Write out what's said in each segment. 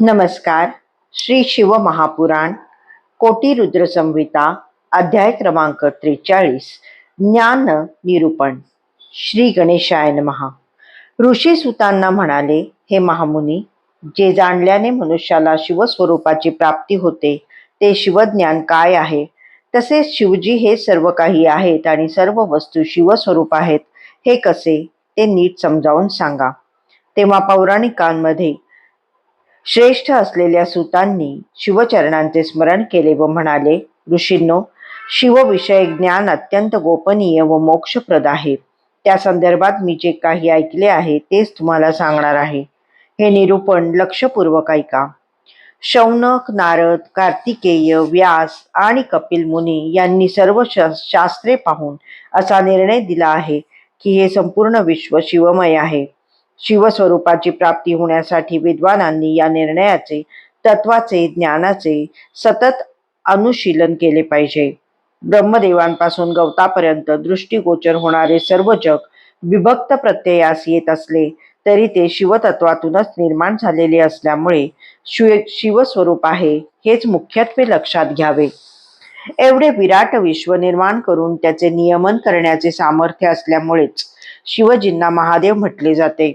नमस्कार. श्री शिव महापुराण कोटी रुद्र संहिता अध्याय क्रमांक त्रेचाळीस ज्ञान निरूपण. श्री गणेशाय नमहा ऋषी सुतांना म्हणाले हे महामुनी जे जाणल्याने मनुष्याला शिवस्वरूपाची प्राप्ती होते ते शिवज्ञान काय आहे? तसेच शिवजी हे सर्व काही आहेत आणि सर्व वस्तू शिवस्वरूप आहेत हे कसे? ते नीट समजावून सांगा. तेव्हा पौराणिकांमध्ये श्रेष्ठ असलेल्या सुतांनी शिवचरणांचे स्मरण केले व म्हणाले ऋषींनो शिवविषयक ज्ञान अत्यंत गोपनीय व मोक्षप्रद आहे. त्या संदर्भात मी जे काही ऐकले आहे तेच तुम्हाला सांगणार आहे. हे निरूपण लक्षपूर्वक ऐका. शौनक नारद कार्तिकेय व्यास आणि कपिल मुनी यांनी सर्व श- शास्त्रे पाहून असा निर्णय दिला आहे की हे संपूर्ण विश्व शिवमय आहे. शिवस्वरूपाची प्राप्ती होण्यासाठी विद्वानांनी या निर्णयाचे तत्वाचे ज्ञानाचे सतत अनुशीलन केले पाहिजे. ब्रह्मदेवांपासून गवतापर्यंत दृष्टीगोचर होणारे सर्व जग विभक्त प्रत्ययास येत असले तरी ते शिवतत्वातूनच निर्माण झालेले असल्यामुळे शिव शिवस्वरूप आहे हेच मुख्यत्वे लक्षात घ्यावे. एवढे विराट विश्व निर्माण करून त्याचे नियमन करण्याचे सामर्थ्य असल्यामुळेच शिवजींना महादेव म्हटले जाते.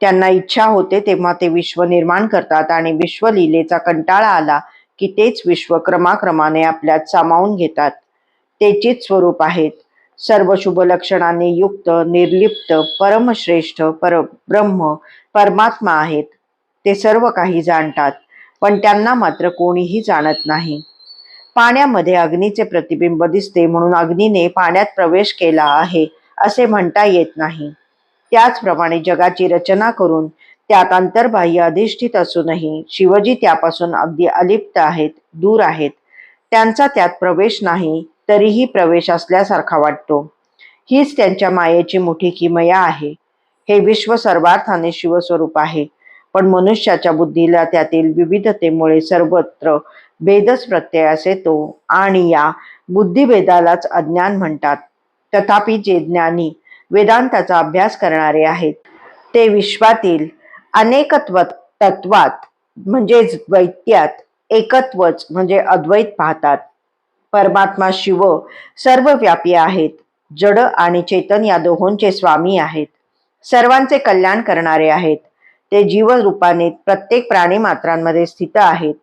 त्यांना इच्छा होते तेव्हा ते विश्व निर्माण करतात आणि विश्वलीलेचा कंटाळा आला की तेच विश्व क्रमाक्रमाने आपल्यात सामावून घेतात. तेचीच स्वरूप आहेत. सर्व शुभ लक्षणाने युक्त निर्लिप्त परमश्रेष्ठ पर ब्रह्म परमात्मा आहेत. ते सर्व काही जाणतात पण त्यांना मात्र कोणीही जाणत नाही. पाण्यामध्ये अग्नीचे प्रतिबिंब दिसते म्हणून अग्नीने पाण्यात प्रवेश केला आहे असे म्हणता येत नाही. त्याचप्रमाणे जगाची रचना करून त्यात अंतर्बाह्य अधिष्ठित असूनही शिवजी त्यापासून अगदी अलिप्त आहेत दूर आहेत. त्यांचा त्यात प्रवेश नाही तरीही प्रवेश असल्यासारखा वाटतो. हीच त्यांच्या मायेची मोठी किमया आहे. हे विश्व सर्वार्थाने शिवस्वरूप आहे. पण मनुष्याच्या बुद्धीला त्यातील विविधतेमुळे सर्वत्र भेदच प्रत्ययास येतो आणि या बुद्धिभेदालाच अज्ञान म्हणतात. तथापि जे ज्ञानी वेदांताचा अभ्यास करणारे आहेत. ते विश्वातील अनेकत्व तत्वात म्हणजेच द्वैत्यात एकत्वच म्हणजे अद्वैत पाहतात. परमात्मा शिव सर्वव्यापी आहेत. जड आणि चेतन या दोहोंचे स्वामी आहेत. सर्वांचे कल्याण करणारे आहेत. ते जीवरूपाने प्रत्येक प्राणी मात्रांमध्ये स्थित आहेत.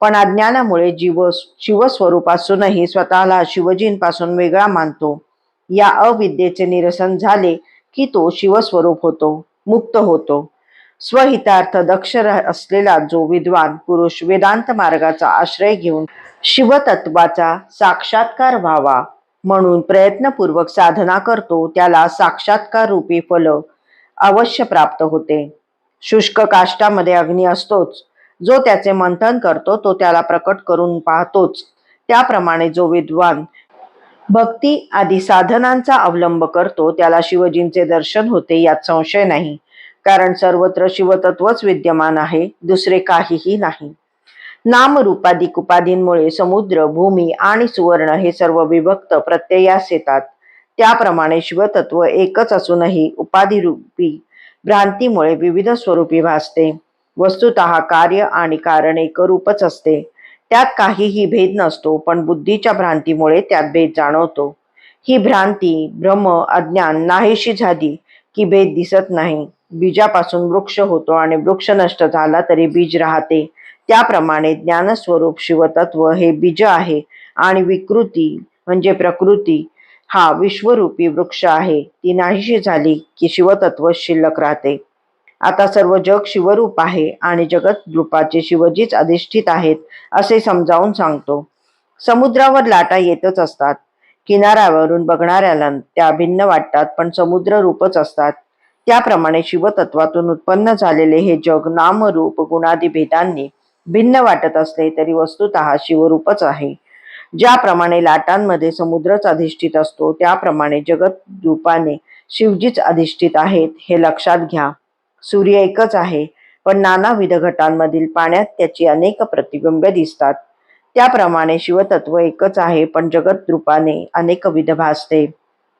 पण अज्ञानामुळे जीव शिवस्वरूपासूनही स्वतःला शिवजींपासून वेगळा मानतो. या अविद्येचे निरसन झाले की तो शिवस्वरूप होतो मुक्त होतो. स्वहितार्थ दक्ष असलेला जो विद्वान पुरुष वेदांत मार्गाचा आश्रय घेऊन शिवतत्वाचा साक्षात्कार व्हावा म्हणून प्रयत्नपूर्वक साधना करतो त्याला साक्षात्कार रूपी फल अवश्य प्राप्त होते. शुष्क काष्टामध्ये अग्नी असतोच. जो त्याचे मंथन करतो तो त्याला प्रकट करून पाहतोच. त्याप्रमाणे जो विद्वान भक्ती आदी साधनांचा अवलंब करतो त्याला शिवजींचे दर्शन होते यात संशय नाही. कारण सर्वत्र शिवतत्वच विद्यमान आहे दुसरे काहीही नाही. नामरूपादिक उपाधींमुळे समुद्र भूमी आणि सुवर्ण हे सर्व विभक्त प्रत्ययास येतात. त्याप्रमाणे शिवतत्व एकच असूनही उपाधिरूपी भ्रांतीमुळे विविध स्वरूपी भासते. वस्तुत कार्य आणि कारण एकरूपच असते. त्यात काहीही भेद नसतो पण बुद्धीच्या भ्रांतीमुळे त्यात भेद जाणवतो. ही भ्रांती भ्रम अज्ञान नाहीशी झाली की भेद दिसत नाही. बीजापासून वृक्ष होतो आणि वृक्ष नष्ट झाला तरी बीज राहते. त्याप्रमाणे ज्ञानस्वरूप शिवतत्व हे बीज आहे आणि विकृती म्हणजे प्रकृती हा विश्वरूपी वृक्ष आहे. ती नाहीशी झाली की शिवतत्व शिल्लक राहते. आता सर्व जग शिवरूप आहे आणि जगत रूपाचे शिवजीच अधिष्ठित आहेत असे समजावून सांगतो. समुद्रावर लाटा येतच असतात. किनाऱ्यावरून बघणाऱ्याला त्या भिन्न वाटतात पण समुद्र रूपच असतात. त्याप्रमाणे शिवतत्वातून उत्पन्न झालेले हे जग नामरूप गुणादी भेदांनी भिन्न वाटत असले तरी वस्तुत शिवरूपच आहे. ज्याप्रमाणे लाटांमध्ये समुद्रच अधिष्ठित असतो त्याप्रमाणे जगत रूपाने शिवजीच अधिष्ठित आहेत हे लक्षात घ्या. सूर्य एकच आहे पण नानाविध घटांमधील पाण्यात त्याची अनेक प्रतिबिंब दिसतात. त्याप्रमाणे शिवतत्व एकच आहे पण जगत रूपाने अनेक विध भासते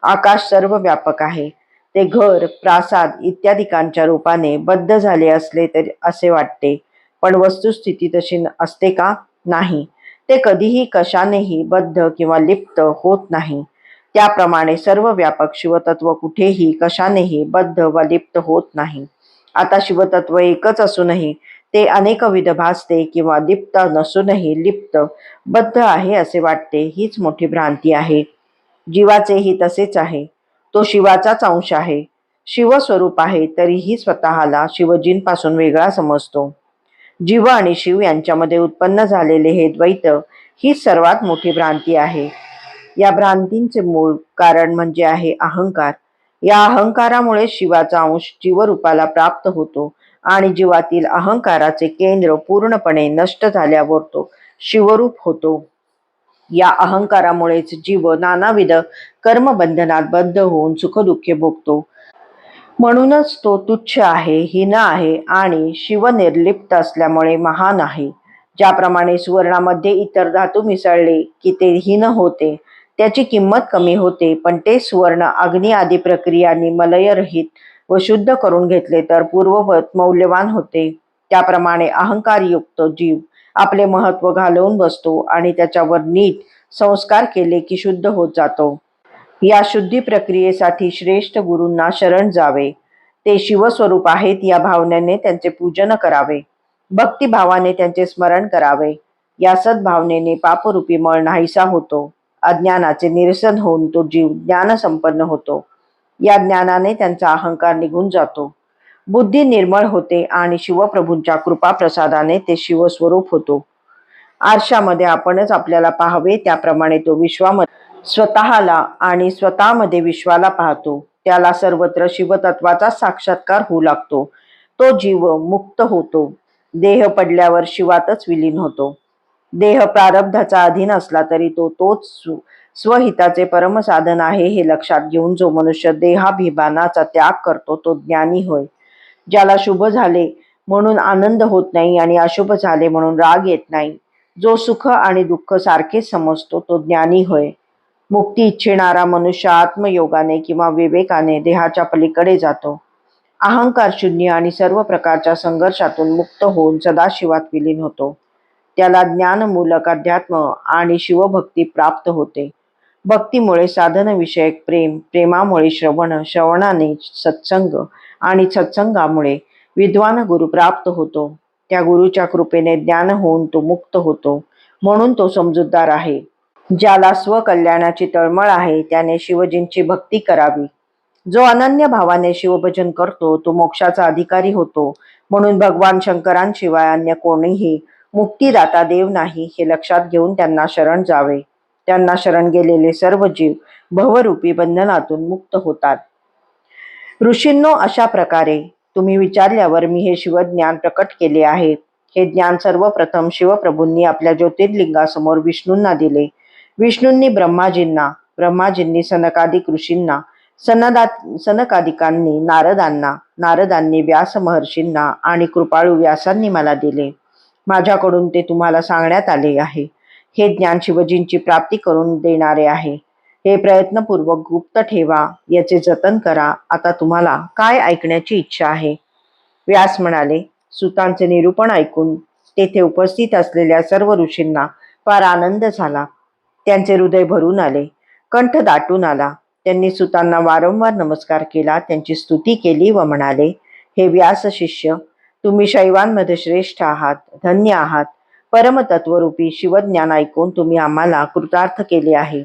आकाश सर्व व्यापक आहे. ते घर प्रासाद इत्यादिकांच्या रूपाने बद्ध झाले असले तरी असे वाटते. पण वस्तुस्थिती तशी न- असते का? नाही. ते कधीही कशानेही बद्ध किंवा लिप्त होत नाही. त्याप्रमाणे सर्व व्यापक शिवतत्व कुठेही कशानेही बद्ध व लिप्त होत नाही. आता शिवतत्व एकच असूनही ते अनेकविध भासते किंवा लिप्त नसूनही लिप्त बद्ध आहे असे वाटते हीच मोठी भ्रांती आहे. जीवाचेही तसेच आहे. तो शिवाचाच अंश आहे. शिवस्वरूप आहे तरीही स्वतःला शिवजींपासून वेगळा समजतो. जीव आणि शिव यांच्यामध्ये उत्पन्न झालेले हे द्वैत ही सर्वात मोठी भ्रांती आहे. या भ्रांतींचे मूळ कारण म्हणजे आहे अहंकार. या अहंकारामुळे शिवाचा अंश जीवरूपाला प्राप्त होतो आणि जीवातील अहंकाराचे केंद्र पूर्णपणे नष्ट झाल्यावर तो शिवरूप होतो. या अहंकारामुळेच जीव नानाविध कर्मबंधनात बद्ध होऊन सुखदुःखे भोगतो. म्हणूनच तो तुच्छ आहे हीन आहे आणि शिवनिर्लिप्त असल्यामुळे महान आहे. ज्याप्रमाणे सुवर्णामध्ये इतर धातू मिसळले की ते हीन होते त्याची किंमत कमी होते पण ते सुवर्ण अग्नी आदी प्रक्रियांनी मलयरहित व शुद्ध करून घेतले तर पूर्ववत मौल्यवान होते. त्याप्रमाणे अहंकारयुक्त जीव आपले महत्त्व घालवून बसतो आणि त्याच्यावर नीट संस्कार केले की शुद्ध होत जातो. या शुद्धी प्रक्रियेसाठी श्रेष्ठ गुरूंना शरण जावे. ते शिवस्वरूप आहेत या भावनेने त्यांचे पूजन करावे. भक्तिभावाने त्यांचे स्मरण करावे. या सद्भावनेने पापरूपी मळ नाहीसा होतो. अज्ञानाचे निरसन होऊन तो जीव ज्ञानसंपन्न होतो. या ज्ञानाने त्यांचा अहंकार निघून जातो. बुद्धी निर्मळ होते आणि शिवप्रभूंच्या कृपा प्रसादाने ते शिवस्वरूप होतो. आरशामध्ये आपणच आपल्याला पाहावे त्याप्रमाणे तो विश्वामध्ये स्वतःला आणि स्वतःमध्ये विश्वाला पाहतो. त्याला सर्वत्र शिवतत्वाचा साक्षात्कार होऊ लागतो. तो जीव मुक्त होतो. देह पडल्यावर शिवातच विलीन होतो. देह प्रारब्धाचा अधीन असला तरी तो तोच स्वहिताचे परमसाधन आहे हे लक्षात घेऊन जो मनुष्य देहाभिमानाचा त्याग करतो तो ज्ञानी होय. ज्याला शुभ झाले म्हणून आनंद होत नाही आणि अशुभ झाले म्हणून राग येत नाही जो सुख आणि दुःख सारखेच समजतो तो ज्ञानी होय. मुक्ती इच्छिणारा मनुष्य आत्मयोगाने किंवा विवेकाने देहाच्या पलीकडे जातो. अहंकार शून्य आणि सर्व प्रकारच्या संघर्षातून मुक्त होऊन सदाशिवात विलीन होतो. त्याला ज्ञानमूलक अध्यात्म आणि शिवभक्ती प्राप्त होते. भक्तीमुळे साधनविषयक प्रेम प्रेमामुळे श्रवण श्रवणाने सत्संग आणि सत्संगामुळे विद्वान गुरु प्राप्त होतो. त्या गुरुच्या कृपेने ज्ञान होऊन तो मुक्त होतो म्हणून तो समजूतदार आहे. ज्याला स्वकल्याणाची तळमळ आहे त्याने शिवजींची भक्ती करावी. जो अनन्य भावाने शिवभजन करतो तो मोक्षाचा अधिकारी होतो म्हणून भगवान शंकरांशिवाय अन्य कोणीही मुक्तीदाता देव नाही हे लक्षात घेऊन त्यांना शरण जावे. त्यांना शरण गेलेले सर्व जीव भवरूपी बंधनातून मुक्त होतात. ऋषींनो अशा प्रकारे तुम्ही विचारल्यावर मी हे शिवज्ञान प्रकट केले आहे. हे ज्ञान सर्वप्रथम शिवप्रभूंनी आपल्या ज्योतिर्लिंगासमोर विष्णूंना दिले. विष्णूंनी ब्रह्माजींना ब्रह्माजींनी सनकादिक ऋषींना सनदा सनकादिकांनी नारदांना नारदांनी व्यास महर्षींना आणि कृपाळू व्यासांनी मला दिले. माझ्याकडून ते तुम्हाला सांगण्यात आले आहे. हे ज्ञान शिवजींची प्राप्ती करून देणारे आहे. हे प्रयत्नपूर्वक गुप्त ठेवा याचे जतन करा. आता तुम्हाला काय ऐकण्याची इच्छा आहे? व्यास म्हणाले सुतांचे निरूपण ऐकून तेथे उपस्थित असलेल्या सर्व ऋषींना फार आनंद झाला. त्यांचे हृदय भरून आले कंठ दाटून आला. त्यांनी सुतांना वारंवार नमस्कार केला त्यांची स्तुती केली व म्हणाले हे व्यास शिष्य तुम्ही शैवांमध्ये श्रेष्ठ आहात धन्य आहात. परमतत्वरूपी शिवज्ञान ऐकून तुम्ही आम्हाला कृतार्थ केले आहे.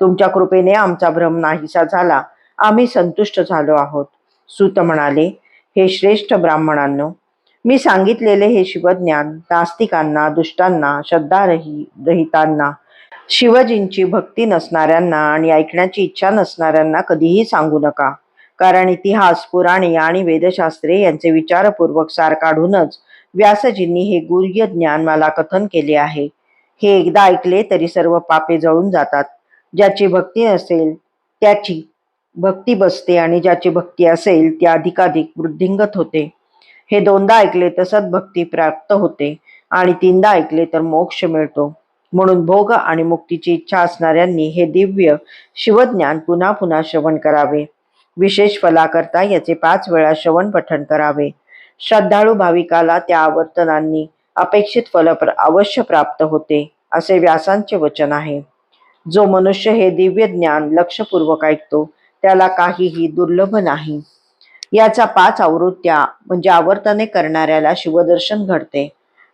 तुमच्या कृपेने आमचा भ्रम नाहीसा झाला. आम्ही संतुष्ट झालो आहोत. सुत म्हणाले हे श्रेष्ठ ब्राह्मणांनो मी सांगितलेले हे शिवज्ञान नास्तिकांना दुष्टांना श्रद्धारही रहितांना शिवजींची भक्ती नसणाऱ्यांना आणि ऐकण्याची इच्छा नसणाऱ्यांना कधीही सांगू नका. कारण इतिहास पुराणे आणि वेदशास्त्रे यांचे विचारपूर्वक सार काढूनच व्यासजींनी हे गुह्य ज्ञान मला कथन केले आहे. हे एकदा ऐकले तरी सर्व पापे जळून जातात. ज्याची भक्ती असेल त्याची भक्ती बसते आणि ज्याची भक्ती असेल ती अधिकाधिक वृद्धिंगत होते. हे दोनदा ऐकले तर सद्भक्ती प्राप्त होते आणि तीनदा ऐकले तर मोक्ष मिळतो. म्हणून भोग आणि मुक्तीची इच्छा असणाऱ्यांनी हे दिव्य शिवज्ञान पुन्हा पुन्हा श्रवण करावे. विशेष फलाकरता याचे पाच वेळा श्रवण पठण करावे. श्रद्धाळू भाविकाला त्या आवर्तनांनी अपेक्षित फल प्र- अवश्य प्राप्त होते असे व्यासांचे वचन आहे. जो मनुष्य हे दिव्य ज्ञान लक्षपूर्वक ऐकतो त्याला काहीही दुर्लभ नाही. याचा पाच आवृत्त्या म्हणजे आवर्तने करणाऱ्याला शिवदर्शन घडते.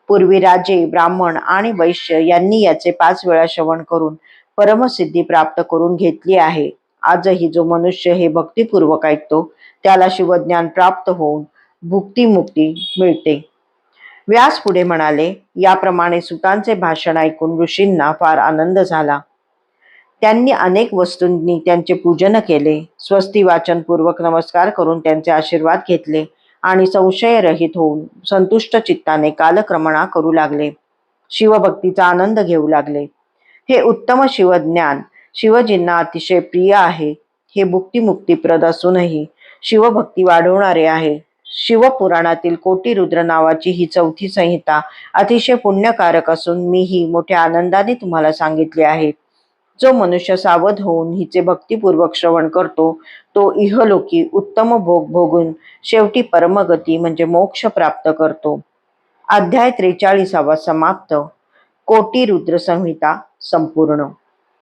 पूर्वी राजे ब्राह्मण आणि वैश्य यांनी याचे पाच वेळा श्रवण करून परमसिद्धी प्राप्त करून घेतली आहे. आजही जो मनुष्य हे भक्तिपूर्वक ऐकतो त्याला शिवज्ञान प्राप्त होऊन भुक्तीमुक्ती मिळते. व्यास पुढे म्हणाले याप्रमाणे सुतांचे भाषण ऐकून ऋषींना फार आनंद झाला. त्यांनी अनेक वस्तूंनी त्यांचे पूजन केले स्वस्ती वाचनपूर्वक नमस्कार करून त्यांचे आशीर्वाद घेतले आणि संशयरहित होऊन संतुष्ट चित्ताने कालक्रमणा करू लागले. शिवभक्तीचा आनंद घेऊ लागले. हे उत्तम शिवज्ञान शिवजींना अतिशय प्रिय आहे. हे भुक्तिमुक्तीप्रद असूनही शिवभक्ती वाढवणारे आहे. शिवपुराणातील कोटी रुद्र नावाची ही चौथी संहिता अतिशय पुण्यकारक असून मी ही मोठ्या आनंदाने तुम्हाला सांगितली आहे. जो मनुष्य सावध होऊन हिचे भक्तिपूर्वक श्रवण करतो तो इहलोकी उत्तम भोग भोगून शेवटी परमगती म्हणजे मोक्ष प्राप्त करतो. अध्याय त्रेचाळीसावा समाप्त. कोटी रुद्र संहिता संपूर्ण.